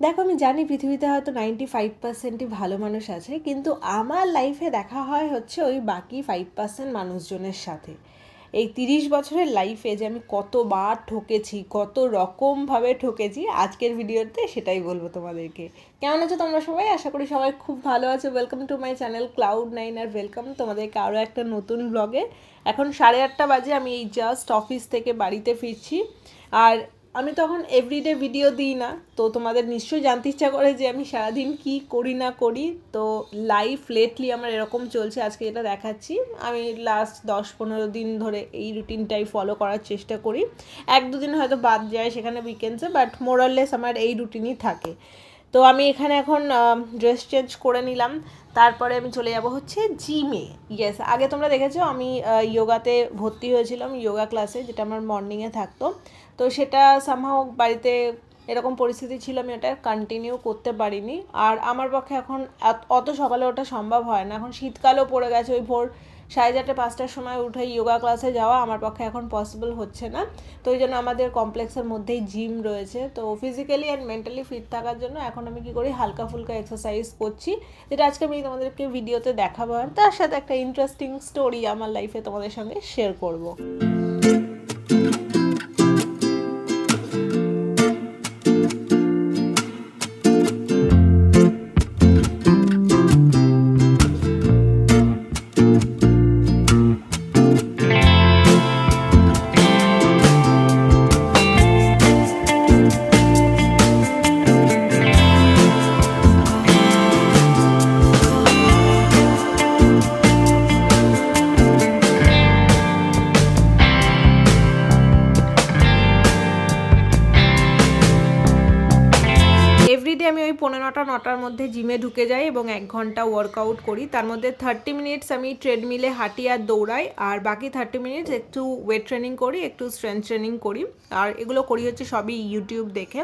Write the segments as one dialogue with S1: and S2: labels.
S1: দেখো, আমি জানি পৃথিবীতে হয়তো নাইনটি ফাইভ পার্সেন্টই ভালো মানুষ আছে, কিন্তু আমার লাইফে দেখা হয় হচ্ছে ওই বাকি ফাইভ পার্সেন্ট মানুষজনের সাথে। এই তিরিশ বছরের লাইফে যে আমি কতবার ঠকেছি, কত রকমভাবে ঠকেছি, আজকের ভিডিওতে সেটাই বলব তোমাদেরকে। কেমন আছো তোমরা সবাই? আশা করি সবাই খুব ভালো আছো। Welcome to my channel cloud nine R welcome তোমাদেরকে আরও একটা নতুন ব্লগে এখন সাড়ে আটটা বাজে, আমি এই জাস্ট অফিস থেকে বাড়িতে ফিরছি। আর আমি তখন এভরিডে ভিডিও দিই না, তো তোমাদের নিশ্চয়ই জানতে ইচ্ছা করে যে আমি সারাদিন কি করি না করি। তো লাইফ লেটলি আমার এরকম চলছে, আজকে যেটা দেখাচ্ছি, আমি লাস্ট দশ পনেরো দিন ধরে এই রুটিনটাই ফলো করার চেষ্টা করি। এক দুদিন হয়তো বাদ যায় সেখানে উইকেন্ডসে বাট মোরাললেস আমার এই রুটিনই থাকে। তো আমি এখানে এখন ড্রেস চেঞ্জ করে নিলাম। তারপরে আমি চলে যাব হচ্ছে জিমে ইয়েস আগে তোমরা দেখেছ আমি ইয়োগাতে ভর্তি হয়েছিলাম ইয়োগা ক্লাসে যেটা আমার মর্নিংয়ে থাকতো। তো সেটা সামহাও বাড়িতে এরকম পরিস্থিতি ছিল, আমি ওটা কন্টিনিউ করতে পারিনি। আর আমার পক্ষে এখন অত সকালে ওটা সম্ভব হয় না। এখন শীতকালও পড়ে গেছে, ওই ভোর সাড়ে চারটে, পাঁচটার সময় উঠে যোগা ক্লাসে যাওয়া আমার পক্ষে এখন পসিবল হচ্ছে না। তো ওই জন্য আমাদের কমপ্লেক্সের মধ্যেই জিম রয়েছে। তো ফিজিক্যালি অ্যান্ড মেন্টালি ফিট থাকার জন্য এখন আমি কী করি, হালকা ফুলকা এক্সারসাইজ করছি। যেটা আজকে আমি তোমাদেরকে ভিডিওতে দেখাবো আর তার সাথে একটা ইন্টারেস্টিং স্টোরি আমার লাইফে তোমাদের সঙ্গে শেয়ার করব। পনেরোটা নটার মধ্যে জিমে ঢুকে যাই এবং এক ঘণ্টা ওয়ার্কআউট করি। তার মধ্যে থার্টি মিনিটস আমি ট্রেডমিলে হাঁটি আর দৌড়াই, আর বাকি থার্টি মিনিটস একটু ওয়েট ট্রেনিং করি, একটু স্ট্রেংথ ট্রেনিং করি। আর এগুলো করি হচ্ছে সবই ইউটিউব দেখে।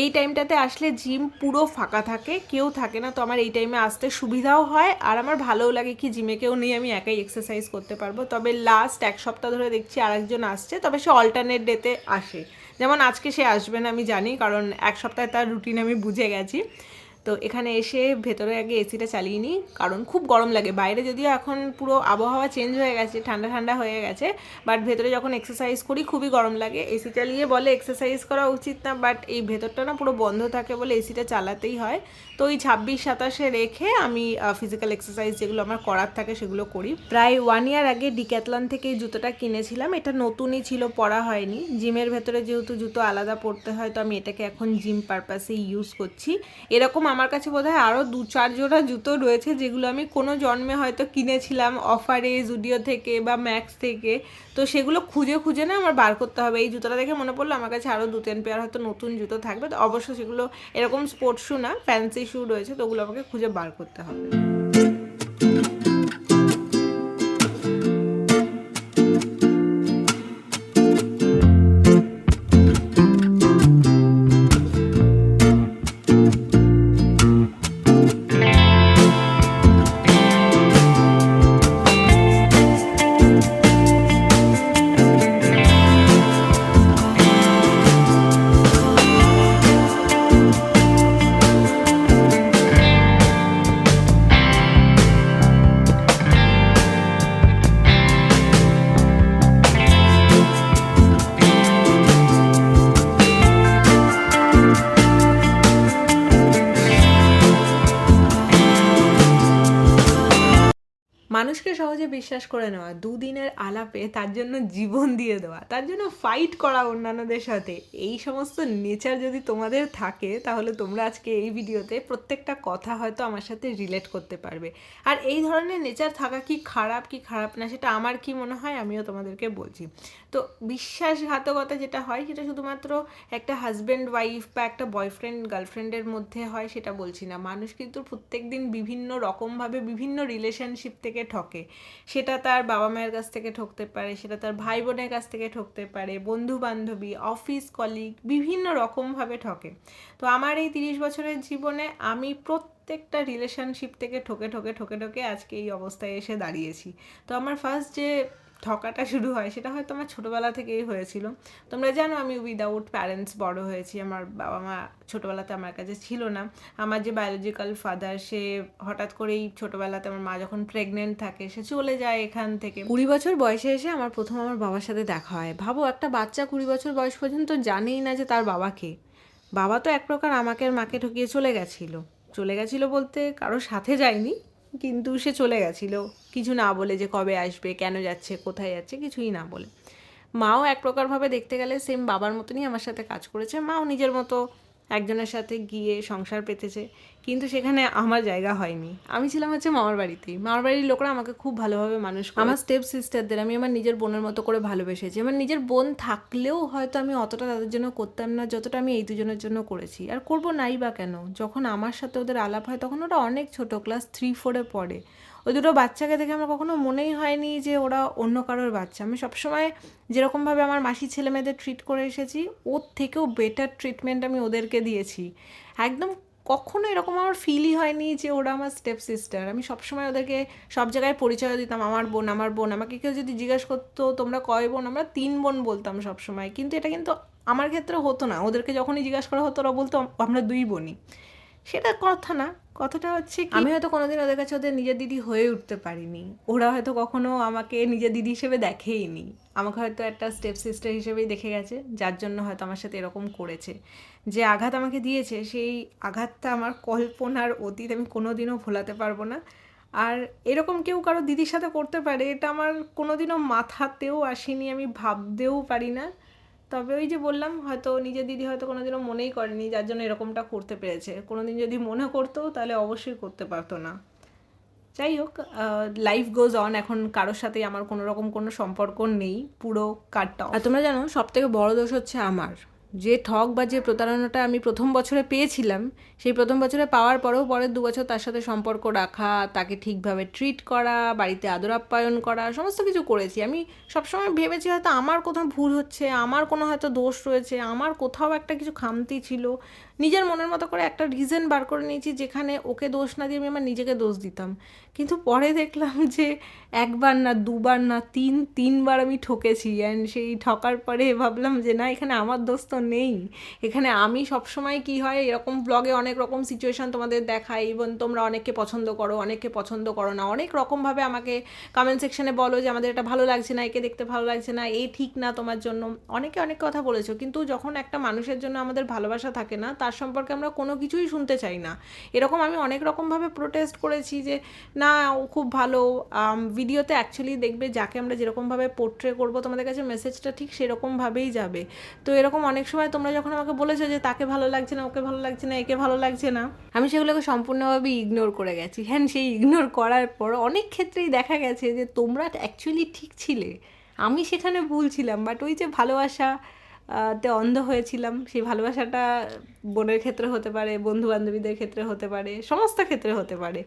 S1: এই টাইমটাতে আসলে জিম পুরো ফাঁকা থাকে, কেউ থাকে না। তো আমার এই টাইমে আসতে সুবিধাও হয়, আর আমার ভালোও লাগে কি জিমে কেউ নেই, আমি একাই এক্সারসাইজ করতে পারব। তবে লাস্ট এক সপ্তাহ ধরে দেখছি আরেকজন আসছে, তবে সে অল্টারনেট ডেতে আসে। যেমন আজকে সে আসবে না, আমি জানি, কারণ এক সপ্তাহে তার রুটিন আমি বুঝে গেছি। তো এখানে এসে ভেতরে আগে এসিটা চালিয়ে নিই, কারণ খুব গরম লাগে। বাইরে যদিও এখন পুরো আবহাওয়া চেঞ্জ হয়ে গেছে, ঠান্ডা ঠান্ডা হয়ে গেছে বাট ভেতরে যখন এক্সারসাইজ করি খুবই গরম লাগে। এসি চালিয়ে বলে এক্সারসাইজ করা উচিত না বাট এই ভেতরটা না পুরো বন্ধ থাকে বলে এসিটা চালাতেই হয়। তো ওই ছাব্বিশ সাতাশে রেখে আমি ফিজিক্যাল এক্সারসাইজ যেগুলো আমার করার থাকে সেগুলো করি। প্রায় ওয়ান ইয়ার আগে ডিক্যাথলন থেকে এই জুতোটা কিনেছিলাম। এটা নতুনই ছিল, পরা হয়নি। জিমের ভেতরে যেহেতু জুতো আলাদা পরতে হয়, তো আমি এটাকে এখন জিম পারপাসে ইউজ করছি। এরকম আমার কাছে বোধহয় আরও দু চার জোড়া জুতো রয়েছে যেগুলো আমি কোনো জন্মে হয়তো কিনেছিলাম অফারে জুডিও থেকে বা ম্যাক্স থেকে। তো সেগুলো খুঁজে খুঁজে না আমার বার করতে হবে। এই জুতোটা দেখে মনে পড়ল আমার কাছে আরও দু তিন পেয়ার হয়তো নতুন জুতো থাকবে। তো অবশ্য সেগুলো এরকম স্পোর্টস শু না ফ্যান্সি শু রয়েছে, তো ওগুলো আমাকে খুঁজে বার করতে হবে। সহজে বিশ্বাস করে নেওয়া, দুদিনের আলাপে তার জন্য জীবন দিয়ে দেওয়া, তার জন্য ফাইট করা অন্যান্যদের সাথে, এই সমস্ত নেচার যদি তোমাদের থাকে, তাহলে তোমরা আজকে এই ভিডিওতে প্রত্যেকটা কথা হয়তো আমার সাথে রিলেট করতে পারবে। আর এই ধরনের নেচার থাকা কি খারাপ কি খারাপ না, সেটা আমার কি মনে হয়, আমিও তোমাদেরকে বলছি। তো বিশ্বাসঘাতকতা যেটা হয়, সেটা শুধুমাত্র একটা হাজব্যান্ড ওয়াইফ বা একটা বয়ফ্রেন্ড গার্লফ্রেন্ডের মধ্যে হয়, সেটা বলছি না। মানুষ কিন্তু প্রত্যেক দিন বিভিন্ন রকমভাবে বিভিন্ন রিলেশনশিপ থেকে থেকে ঠকে। সেটা তার বাবা মায়ের কাছ থেকে ঠকতে পারে, সেটা তার ভাই বোনের কাছ থেকে ঠকতে পারে বন্ধু বান্ধবী অফিস কলিগ বিভিন্ন রকমভাবে ঠকে। তো আমার এই তিরিশ বছরের জীবনে আমি প্রত্যেকটা রিলেশনশিপ থেকে ঠকে ঠকে ঠকে ঠকে আজকে এই অবস্থায় এসে দাঁড়িয়েছি। তো আমার ফার্স্ট যে ঠকাটা শুরু হয়, সেটা হয়তো আমার ছোটোবেলা থেকেই হয়েছিল। তোমরা জানো আমি উইদাউট প্যারেন্টস বড় হয়েছি, আমার বাবা মা ছোটোবেলাতে আমার কাছে ছিল না। আমার যে বায়োলজিক্যাল ফাদার সে হঠাৎ করেই ছোটোবেলাতে আমার মা যখন প্রেগনেন্ট থাকে, সে চলে যায় এখান থেকে। কুড়ি বছর বয়সে এসে আমার প্রথম আমার বাবার সাথে দেখা হয়। ভাবো, একটা বাচ্চা কুড়ি বছর বয়স পর্যন্ত জানেই না যে তার বাবাকে বাবা তো এক প্রকার আমাকে মাকে ঠকিয়ে চলে গেছিল। চলে গেছিল বলতে কারোর সাথে যায়নি। কিন্তু সে চলে গেছিল। কিছু না বলে যে কবে আসবে, কেন যাচ্ছে, কোথায় যাচ্ছে, কিছুই না বলে। মাও এক প্রকারভাবে দেখতে গেলে সেম বাবার মতনই আমার সাথে কাজ করেছে। মাও নিজের মতো একজনের সাথে গিয়ে সংসার পেতেছে, কিন্তু সেখানে আমার জায়গা হয়নি। আমি ছিলাম হচ্ছে মামার বাড়িতেই। মামার বাড়ির লোকরা আমাকে খুব ভালোভাবে মানুষ আমার স্টেপ সিস্টারদের আমি আমার নিজের বোনের মতো করে ভালোবেসেছি। আমার নিজের বোন থাকলেও হয়তো আমি অতটা তাদের জন্য করতাম না, যতটা আমি এই দুজনের জন্য করেছি। আর করব নাই বা কেন? যখন আমার সাথে ওদের আলাপ হয়, তখন ওরা অনেক ছোট ক্লাস থ্রি ফোরে পড়ে। ওই দুটো বাচ্চাকে দেখে আমার কখনো মনেই হয়নি যে ওরা অন্য কারোর বাচ্চা। আমি সবসময় যেরকমভাবে আমার মাসি ছেলে মেয়েদের ট্রিট করে এসেছি, ওর থেকেও বেটার ট্রিটমেন্ট আমি ওদেরকে দিয়েছি। একদম কখনো এরকম আমার ফিলই হয়নি যে ওরা আমার স্টেপ সিস্টার আমি সবসময় ওদেরকে সব জায়গায় পরিচয় দিতাম, আমার বোন আমার বোন। আমাকে কেউ যদি জিজ্ঞেস করতো, তোমরা কয় বোন? আমরা তিন বোন বলতাম সবসময়। কিন্তু এটা কিন্তু আমার ক্ষেত্রে হতো না। ওদেরকে যখনই জিজ্ঞাসা করা হতো, ওরা বলতো, আমরা দুই বোনই। সেটা কথা না। কথাটা হচ্ছে আমি হয়তো কোনোদিন ওদের কাছে ওদের নিজের দিদি হয়ে উঠতে পারিনি। ওরা হয়তো কখনো আমাকে নিজের দিদি হিসেবে দেখেইনি। আমাকে হয়তো একটা স্টেপ সিস্টার হিসেবেই দেখে গেছে, যার জন্য হয়তো আমার সাথে এরকম করেছে। যে আঘাত আমাকে দিয়েছে, সেই আঘাতটা আমার কল্পনার অতীত আমি কোনোদিনও ভোলাতে পারব না। আর এরকম কেউ কারও দিদির সাথে করতে পারে, এটা আমার কোনোদিনও মাথাতেও আসেনি, আমি ভাবতেও পারি না। তবে ওই যে বললাম, হয়তো নিজের দিদি হয়তো কোনোদিনও মনেই করেনি, যার জন্য এরকমটা করতে পেরেছে। কোনোদিন যদি মনে করতো, তাহলে অবশ্যই করতে পারতো না। যাই হোক লাইফ গোজ অন এখন কারোর সাথেই আমার কোনো রকম কোনো সম্পর্ক নেই, পুরো কাটটা আর তোমরা জানো সব থেকে বড় দোষ হচ্ছে আমার। যে ঠক বা যে প্রতারণাটা আমি প্রথম বছরে পেয়েছিলাম, সেই প্রথম বছরে পাওয়ার পরেও পরের দু বছর তার সাথে সম্পর্ক রাখা, তাকে ঠিকভাবে ট্রিট করা, বাড়িতে আদর আপ্যায়ন করা, সমস্ত কিছু করেছি। আমি সবসময় ভেবেছি হয়তো আমার কোথাও ভুল হচ্ছে, আমার কোনো হয়তো দোষ রয়েছে, আমার কোথাও একটা কিছু খামতি ছিল। নিজের মনের মতো করে একটা রিজন বার করে নিয়েছি যেখানে ওকে দোষ না দিয়ে আমি আমার নিজেকে দোষ দিতাম। কিন্তু পরে দেখলাম যে একবার না, দুবার না, তিন, তিনবার আমি ঠকেছি অ্যান্ড সেই ঠকার পরে ভাবলাম যে না, এখানে আমার দোষ তো নেই। এখানে আমি সবসময় কি হয়, এরকম ব্লগে অনেক রকম সিচুয়েশান তোমাদের দেখাই। এবং তোমরা অনেককে পছন্দ করো, অনেককে পছন্দ করো না। অনেক রকমভাবে আমাকে কমেন্ট সেকশানে বলো যে আমাদের এটা ভালো লাগছে না, একে দেখতে ভালো লাগছে না এই ঠিক না তোমার জন্য। অনেকে অনেক কথা বলেছ, কিন্তু যখন একটা মানুষের জন্য আমাদের ভালোবাসা থাকে না, তার সম্পর্কে আমরা কোনো কিছুই শুনতে চাই না। এরকম আমি অনেক রকমভাবে প্রোটেস্ট করেছি যে, না, ও খুব ভালো। ভিডিওতে অ্যাকচুয়ালি দেখবে যাকে আমরা যেরকমভাবে পোর্ট্রে করব, তোমাদের কাছে মেসেজটা ঠিক সেরকমভাবেই যাবে। তো এরকম অনেক সময় তোমরা যখন আমাকে বলেছ যে, তাকে ভালো লাগছে না, ওকে ভালো লাগছে না, একে ভালো লাগছে না, আমি সেগুলোকে সম্পূর্ণভাবে ইগনোর করে গেছি। হ্যাঁ সেই ইগনোর করার পর অনেক ক্ষেত্রেই দেখা গেছে যে, তোমরা অ্যাকচুয়ালি ঠিক ছিলে। আমি সেখানে ভুল ছিলাম। বাট ওই যে ভালোবাসা তে অন্ধ হয়েছিলাম। সেই ভালোবাসাটা বোনের ক্ষেত্রে হতে পারে বন্ধু বান্ধবীদের ক্ষেত্রে হতে পারে, সমস্ত ক্ষেত্রে হতে পারে।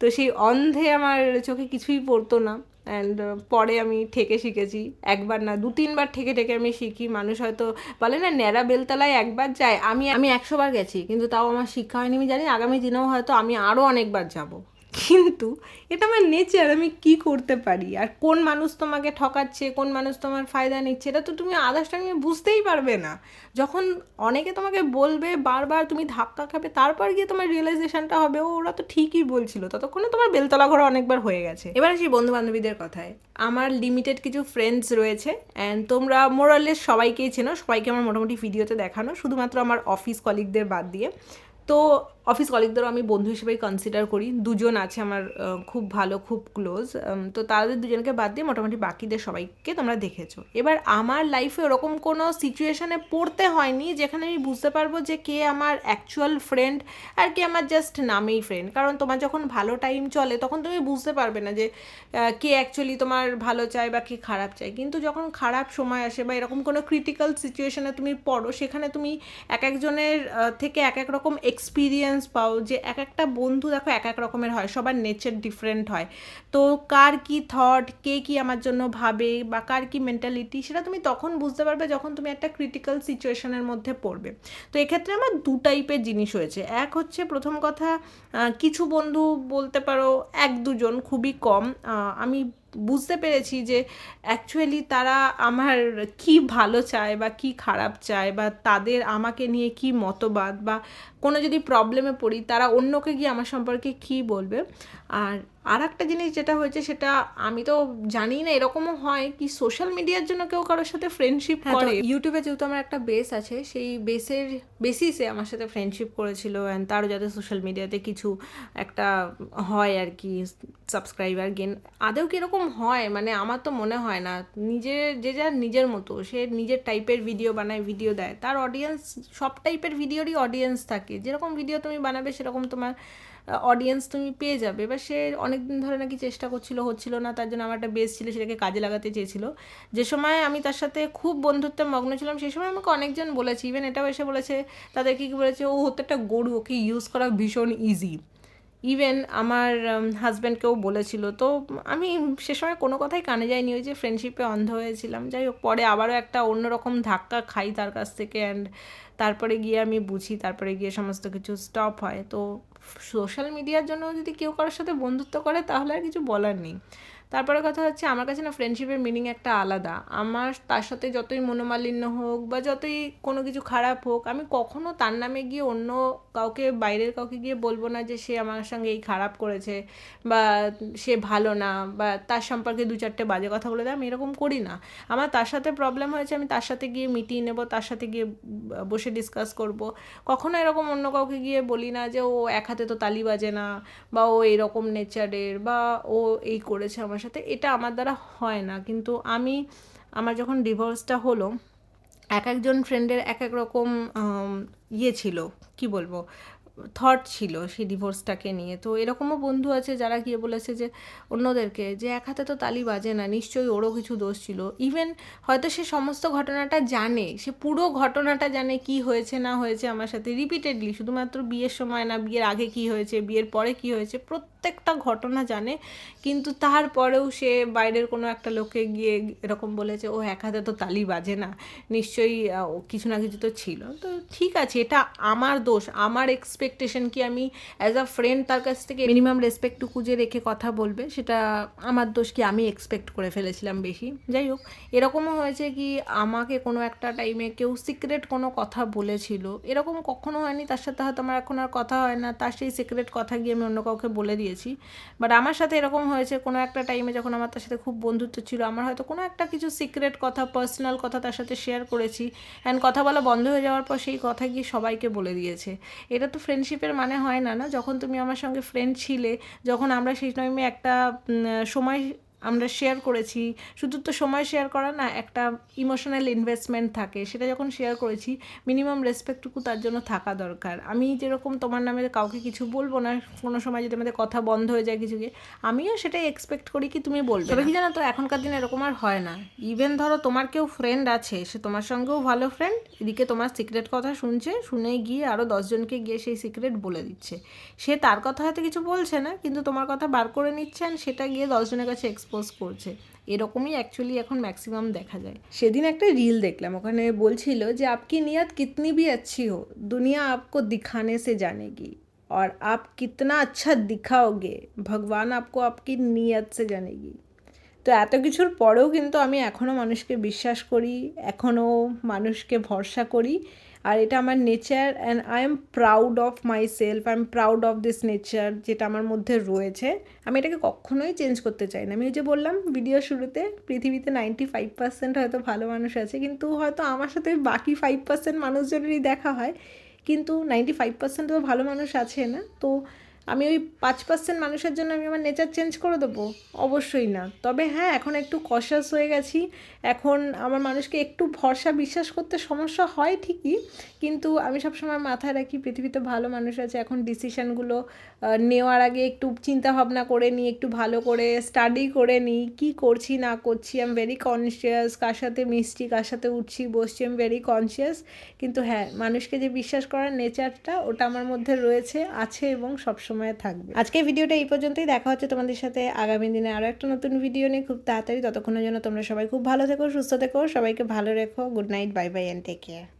S1: তো সেই অন্ধে আমার চোখে কিছুই পড়তো না। অ্যান্ড পরে আমি ঠেকে শিখেছি। একবার না, দু তিনবার ঠেকে ঠেকে আমি শিখি। মানুষ হয়তো বলে না, ন্যাড়া বেলতলায় একবার যায়। আমি আমি একশোবার গেছি, কিন্তু তাও আমার শিক্ষা হয়নি, আমি জানি। আগামী দিনেও হয়তো আমি আরও অনেকবার যাব। কিন্তু এটা আমার নেচার আমি কি করতে পারি? আর কোন মানুষ তোমাকে ঠকাচ্ছে, কোন মানুষ তোমার ফায়দা নিচ্ছে, এটা তো তুমি আদার্স টাইমে বুঝতেই পারবে না। যখন অনেকে তোমাকে বলবে বারবার তুমি ধাক্কা খাবে, তারপর গিয়ে তোমার রিয়েলাইজেশনটা হবে, ও ওরা তো ঠিকই বলছিল। ততক্ষণে তোমার বেলতলা ঘর অনেকবার হয়ে গেছে। এবার আসি বন্ধু বান্ধবীদের কথায়। আমার লিমিটেড কিছু ফ্রেন্ডস রয়েছে অ্যান্ড তোমরা মোরালেস সবাইকেই চেনো, সবাইকে আমার মোটামুটি ভিডিওতে দেখানো, শুধুমাত্র আমার অফিস কলিগদের বাদ দিয়ে। তো অফিস কলিগদেরও আমি বন্ধু হিসেবেই কনসিডার করি। দুজন আছে আমার খুব ভালো, খুব ক্লোজ তো তাদের দুজনকে বাদ দিয়ে মোটামুটি বাকিদের সবাইকে তোমরা দেখেছ। এবার আমার লাইফে ওরকম কোনো সিচুয়েশানে পড়তে হয়নি যেখানে আমি বুঝতে পারব যে কে আমার অ্যাকচুয়াল ফ্রেন্ড আর কে আমার জাস্ট নামেই ফ্রেন্ড কারণ তোমার যখন ভালো টাইম চলে, তখন তুমি বুঝতে পারবে না যে কে অ্যাকচুয়ালি তোমার ভালো চায় বা কে খারাপ চায়। কিন্তু যখন খারাপ সময় আসে বা এরকম কোনো ক্রিটিক্যাল সিচুয়েশানে তুমি পড়ো, সেখানে তুমি এক একজনের থেকে এক এক রকম এক্সপিরিয়েন্স ডিফারেন্স পাও যে এক একটা বন্ধু দেখো এক এক রকমের হয়, সবার নেচার ডিফারেন্ট হয়। তো কার কি থট কে কি আমার জন্য ভাবে বা কার কি মেন্টালিটি সেটা তুমি তখন বুঝতে পারবে যখন তুমি একটা ক্রিটিক্যাল সিচুয়েশনের মধ্যে পড়বে। তো এক্ষেত্রে আমার দু টাইপের জিনিস হয়েছে। এক হচ্ছে প্রথম কথা কিছু বন্ধু বলতে পারো এক দুজন খুবই কম আমি বুঝতে পেরেছি যে অ্যাকচুয়ালি তারা আমার কি ভালো চায় বা কি খারাপ চায় বা তাদের আমাকে নিয়ে কি মতবাদ বা কোনো যদি প্রবলেমে পড়ি তারা অন্যকে গিয়ে আমার সম্পর্কে কি বলবে? আর আর একটা জিনিস যেটা হয়েছে সেটা আমি তো জানি না এরকমও হয় কি সোশ্যাল মিডিয়ার জন্য কেউ কারোর সাথে ফ্রেন্ডশিপ করে? ইউটিউবে যেহেতু আমার একটা বেস আছে সেই বেসের বেসিসে আমার সাথে ফ্রেন্ডশিপ করেছিল অ্যান্ড তারও যাতে সোশ্যাল মিডিয়াতে কিছু একটা হয় আর কি সাবস্ক্রাইবার গেন আদেও কীরকম হয়? মানে আমার তো মনে হয় না। নিজের যে যার নিজের মতো সে নিজের টাইপের ভিডিও বানায় ভিডিও দেয়। তার অডিয়েন্স সব টাইপের ভিডিওরই অডিয়েন্স থাকে। যেরকম ভিডিও তুমি বানাবে সেরকম তোমার অডিয়েন্স তুমি পেয়ে যাবে। এবার সে অনেক দিন ধরে নাকি চেষ্টা করছিল, হচ্ছিল না, তার জন্য আমার একটা বেস ছিল, সেটাকে কাজে লাগাতে চেয়েছিল। যে সময় আমি তার সাথে খুব বন্ধুত্বে মগ্ন ছিলাম সেই সময় আমাকে অনেকজন বলেছে ইভেন এটাও এসে বলেছে, তাদেরকে কি বলেছে, ও হতে একটা গরু, ওকে ইউজ করা ভীষণ ইজি ইভেন আমার হাজব্যান্ডকেও বলেছিল। তো আমি সে সময় কোনো কথাই কানে যায়নি, ওই যে ফ্রেন্ডশিপে অন্ধ হয়েছিলাম। যাই হোক, পরে আবারও একটা অন্যরকম ধাক্কা খাই তার কাছ থেকে অ্যান্ড তারপরে গিয়ে আমি বুঝি, তারপরে গিয়ে সমস্ত কিছু স্টপ হয়। তো সোশ্যাল মিডিয়ার জন্য যদি কেউ কারোর সাথে বন্ধুত্ব করে, তাহলে আর কিছু বলার নেই। তারপরে কথা হচ্ছে, আমার কাছে না ফ্রেন্ডশিপের মিনিং একটা আলাদা। আমার তার সাথে যতই মনোমালিন্য হোক বা যতই কোনো কিছু খারাপ হোক, আমি কখনো তার নামে গিয়ে অন্য কাউকে, বাইরের কাউকে গিয়ে বলব না যে সে আমার সঙ্গে এই খারাপ করেছে বা সে ভালো না বা তার সম্পর্কে দু চারটে বাজে কথা বলে দেয়, আমি এরকম করি না। আমার তার সাথে প্রবলেম হয়েছে, আমি তার সাথে গিয়ে মিটিয়ে নেব, তার সাথে গিয়ে বসে ডিসকাস করব। কখনো এরকম অন্য কাউকে গিয়ে বলি না যে ও এক হাতে তো তালি বাজে না, বা ও এরকম নেচারের বা ও এই করেছে আমার সাথে, এটা আমার দ্বারা হয় না। কিন্তু আমি, আমার যখন ডিভোর্সটা হলো, এক একজন ফ্রেন্ডের এক এক রকম ইয়ে ছিল, কি বলব? থট ছিল সেই ডিভোর্সটাকে নিয়ে। তো এরকমও বন্ধু আছে যারা গিয়ে বলেছে যে, অন্যদেরকে যে এক হাতে তো তালি বাজে না, নিশ্চয়ই ওরও কিছু দোষ ছিল। ইভেন হয়তো সে সমস্ত ঘটনাটা জানে, সে পুরো ঘটনাটা জানে কি হয়েছে না হয়েছে আমার সাথে রিপিটেডলি শুধুমাত্র বিয়ের সময় না, বিয়ের আগে কি হয়েছে, বিয়ের পরে কি হয়েছে প্রত্যেকটা ঘটনা জানে, কিন্তু তারপরেও সে বাইরের কোনো একটা লোকে গিয়ে এরকম বলেছে, ও এক হাতে তো তালি বাজে না, নিশ্চয়ই কিছু না কিছু তো ছিল। তো ঠিক আছে, এটা আমার দোষ, আমার এক্সপেক্ট এক্সপেকটেশন কি আমি অ্যাজ আ ফ্রেন্ড তার কাছ থেকে মিনিমাম রেসপেক্টটুকু যে রেখে কথা বলবে, সেটা আমার দোষ কি আমি এক্সপেক্ট করে ফেলেছিলাম বেশি? যাই হোক, এরকমও হয়েছে কি আমাকে কোনো একটা টাইমে কেউ সিক্রেট কোনো কথা বলেছিল, এরকম কখনো হয়নি, তার সাথে হয়তো আমার এখন আর কথা হয় না, তার সেই সিক্রেট কথা গিয়ে আমি অন্য কাউকে বলে দিয়েছি। বাট আমার সাথে এরকম হয়েছে, কোনো একটা টাইমে যখন আমার তার সাথে খুব বন্ধুত্ব ছিল, আমার হয়তো কোনো একটা কিছু সিক্রেট কথা পার্সোনাল কথা তার সাথে শেয়ার করেছি। অ্যান্ড কথা বলা বন্ধ হয়ে যাওয়ার পর সেই কথা গিয়ে সবাইকে বলে দিয়েছে। এটা তো ফ্রেন্ডশিপের মানে হয় না না? যখন তুমি আমার সঙ্গে ফ্রেন্ড ছিলে, যখন আমরা সেই টাইমে একটা সময় আমরা শেয়ার করেছি। শুধু তো সময় শেয়ার করা না, একটা ইমোশনাল ইনভেস্টমেন্ট থাকে। সেটা যখন শেয়ার করেছি মিনিমাম রেসপেক্টটুকু তার জন্য থাকা দরকার। আমি যেরকম তোমার নামে কাউকে কিছু বলব না, কোনো সময় যদি আমাদের কথা বন্ধ হয়ে যায় কিছুকে, আমিও সেটাই এক্সপেক্ট করি কি তুমি বলবে কি জানো তো, এখনকার দিনে এরকম আর হয় না। ইভেন ধরো তোমার কেউ ফ্রেন্ড আছে, সে তোমার সঙ্গেও ভালো ফ্রেন্ড এদিকে তোমার সিক্রেট কথা শুনছে শুনে গিয়ে আরও দশজনকে গিয়ে সেই সিক্রেট বলে দিচ্ছে। সে তার কথা হয়তো কিছু বলছে না, কিন্তু তোমার কথা বার করে নিচ্ছেন সেটা গিয়ে দশজনের কাছে এক্সপোজ পোস্ট করছে এরকমই অ্যাকচুয়ালি এখন ম্যাক্সিমাম দেখা যায় সেদিন একটা রিল দেখলাম ওখানে বলছিল যে আপকি নিয়ত কিতনি भी अच्छी हो दुनिया आपको दिखाने से जानेगी और आप कितना अच्छा दिखाओगे ভগবান আপকো আপকি নিয়ত সে জানেগি তো এত কিছুর পরেও কিন্তু আমি এখনও মানুষকে বিশ্বাস করি এখনও মানুষকে ভরসা করি আর এটা আমার nature and I am proud of myself I am proud of this nature যেটা আমার মধ্যে রয়েছে। আমি এটাকে কখনোই চেঞ্জ করতে চাই না। আমি ওই যে বললাম ভিডিও শুরুতে, পৃথিবীতে নাইনটি ফাইভ পার্সেন্ট হয়তো ভালো মানুষ আছে, কিন্তু হয়তো আমার সাথে বাকি ফাইভ পার্সেন্ট মানুষজনেরই দেখা হয়, কিন্তু নাইনটি ফাইভ পার্সেন্ট তো ভালো মানুষ আছে না। তো আমি ওই পাঁচ পার্সেন্ট মানুষের জন্য আমি আমার নেচার চেঞ্জ করে দেবো? অবশ্যই না। তবে হ্যাঁ এখন একটু কশাস হয়ে গেছি। এখন আমার মানুষকে একটু ভরসা বিশ্বাস করতে সমস্যা হয় ঠিকই, কিন্তু আমি সবসময় মাথায় রাখি পৃথিবীতে ভালো মানুষ আছে। এখন ডিসিশানগুলো নেওয়ার আগে একটু চিন্তা ভাবনা করে নিই, একটু ভালো করে স্টাডি করে নিই। কী করছি, না করছি? আই এম ভেরি কনসিয়াস কার সাথে মিশছি, কার সাথে উঠছি, বসছি আই এম ভেরি কনসিয়াস কিন্তু হ্যাঁ মানুষকে যে বিশ্বাস করার নেচারটা ওটা আমার মধ্যে রয়েছে, আছে এবং সবসময় সময় থাকবে। আজকে ভিডিওটা এই পর্যন্তই। দেখা হচ্ছে তোমাদের সাথে আগামী দিনে আরও একটা নতুন ভিডিও নিয়ে খুব তাড়াতাড়ি। ততক্ষণের জন্য তোমরা সবাই খুব ভালো থেকো, সুস্থ থেকো, সবাইকে ভালো রেখো। Good night bye bye and take care